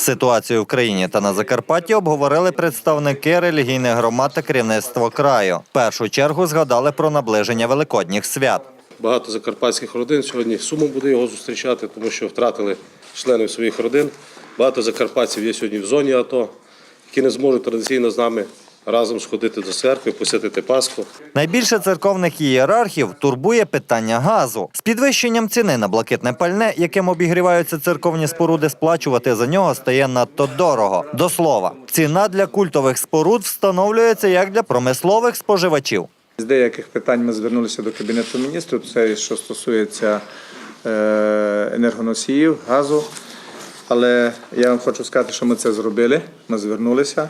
Ситуацію в країні та на Закарпатті обговорили представники релігійних громад та керівництво краю. В першу чергу згадали про наближення великодніх свят. Багато закарпатських родин сьогодні сумом буде його зустрічати, тому що втратили членів своїх родин. Багато закарпатців є сьогодні в зоні АТО, які не зможуть традиційно з нами разом сходити до церкви, посвятити Пасху. Найбільше церковних ієрархів турбує питання газу. З підвищенням ціни на блакитне пальне, яким обігріваються церковні споруди, сплачувати за нього стає надто дорого. До слова, ціна для культових споруд встановлюється як для промислових споживачів. З деяких питань ми звернулися до Кабінету міністрів. Це що стосується е, енергоносіїв, газу. Але я вам хочу сказати, що ми це зробили. Ми звернулися.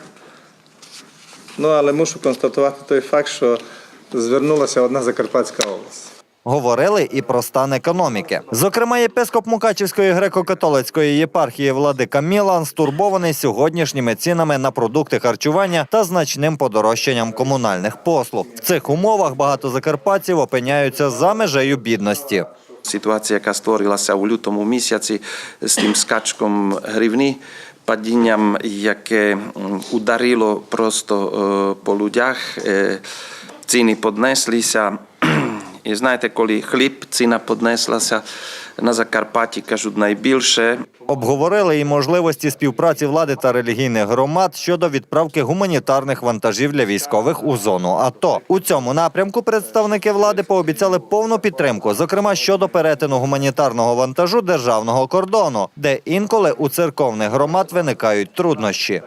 Ну, але мушу констатувати той факт, що звернулася одна Закарпатська область. Говорили і про стан економіки. Зокрема, єпископ Мукачівської греко-католицької єпархії владика Мілан стурбований сьогоднішніми цінами на продукти харчування та значним подорожчанням комунальних послуг. В цих умовах багато закарпатців опиняються за межею бідності. Ситуація, яка створилася у лютому місяці з тим скачком гривні, падінням, яке ударило просто по людях, ціни піднеслися. І знаєте, коли хліб ціна піднеслася на Закарпатті, кажуть, найбільше. Обговорили і можливості співпраці влади та релігійних громад щодо відправки гуманітарних вантажів для військових у зону АТО. У цьому напрямку представники влади пообіцяли повну підтримку, зокрема щодо перетину гуманітарного вантажу державного кордону, де інколи у церковних громад виникають труднощі.